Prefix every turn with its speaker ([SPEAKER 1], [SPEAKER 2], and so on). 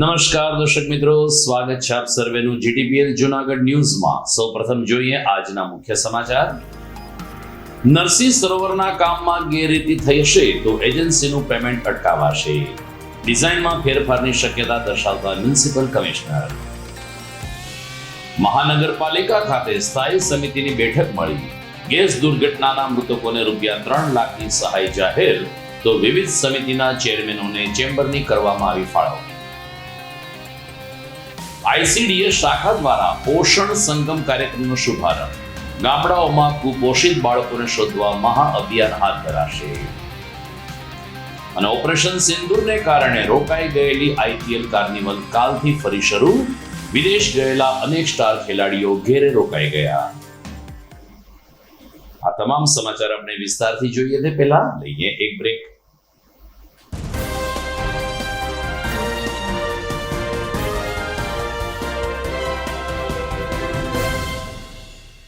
[SPEAKER 1] નમસ્કાર દર્શક મિત્રો, સ્વાગત છે આપ સર્વેનું જીટીપીએલ જુનાગઢ ન્યૂઝમાં. સૌપ્રથમ જોઈએ આજના મુખ્ય સમાચાર. નરસિંહ સરોવરના કામમાં ગેરરીતિ થઈ હશે તો એજન્સીનું પેમેન્ટ અટકાવાશે. ડિઝાઇનમાં ફેરફારની શક્યતા દર્શાવતા મ્યુનિસિપલ કમિશનર. મહાનગરપાલિકા ખાતે સ્થાયી સમિતિની બેઠક મળી. ગેસ દુર્ઘટનાના મૃતકોને રૂપિયા ત્રણ લાખની સહાય જાહેર, તો વિવિધ સમિતિના ચેરમેનોને ચેમ્બરની કરવામાં આવી ફાળવણી. આઈસીડીએસ શાખા દ્વારા પોષણ સંગમ કાર્યક્રમનો શુભારંભ. ગામડાઓમાં કુપોષિત બાળકોને શોધવા મહાઅભિયાન હાથ ધરાશે. અને ઓપરેશન સિંદૂરને કારણે રોકાઈ ગયેલી આઈપીએલ કાર્નિવલ કાલથી ફરી શરૂ. વિદેશ ગયેલા અનેક સ્ટાર ખેલાડીઓ ઘેરે રોકાઈ ગયા. આ તમામ સમાચાર આપણે વિસ્તારથી જોઈએ તે પહેલા લઈએ એક બ્રેક.